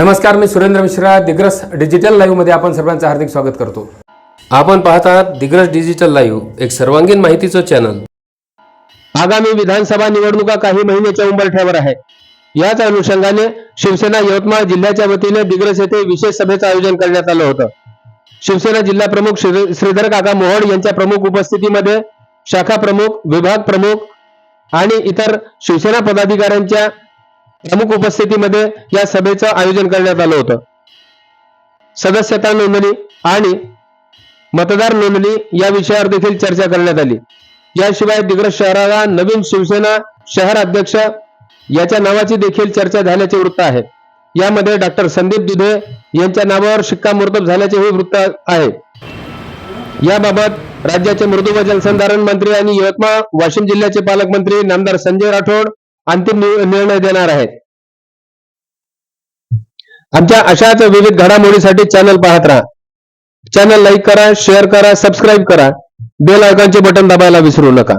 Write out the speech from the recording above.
नमस्कार मी सुरेंद्र मिश्रा दिग्रस डिजिटल लाईव्हमध्ये आपण सर्वांचं हार्दिक स्वागत करतो. आपण पाहत आहात दिग्रस डिजिटल लाईव्ह एक सर्वांगीण माहितीचं चॅनल आगामी विधानसभा निवडणुका काही महिन्याच्या उंबरठ्यावर आहे. याच अनुषंगाने शिवसेना यवतमाळ जिल्ह्याच्या वतीने दिग्रस येथे विशेष सभेचं आयोजन करण्यात आलं होतं. शिवसेना जिल्हा प्रमुख श्री- श्रीधर काका मोहोड यांच्या प्रमुख उपस्थितीमध्ये शाखा प्रमुख विभाग प्रमुख आणि इतर शिवसेना पदाधिकाऱ्यांच्या प्रमुख उपस्थितीमध्ये या सभेचं आयोजन करण्यात आलं होतं. सदस्यता नोंदणी आणि मतदार नोंदणी या विषयावर देखील चर्चा करण्यात आली. याशिवाय दिग्रस शहराला नवीन शिवसेना शहर अध्यक्ष याच्या नावाची देखील चर्चा झाल्याचे वृत्त आहे. यामध्ये डॉक्टर संदीप दुधे यांच्या नावावर शिक्कामोर्तब झाल्याचेही वृत्त आहे. याबाबत राज्याचे मृदू व जलसंधारण मंत्री आणि यवतमाळ वाशिम जिल्ह्याचे पालकमंत्री नामदार संजय राठोड अंतिम निर्णय देणार आहेत. आमच्या अशाच विविध घडामोडीसाठी चॅनल पाहत राहा. चॅनल लाईक करा शेअर करा सबस्क्राईब करा. बेल आयकॉनचे बटन दाबायला विसरू नका.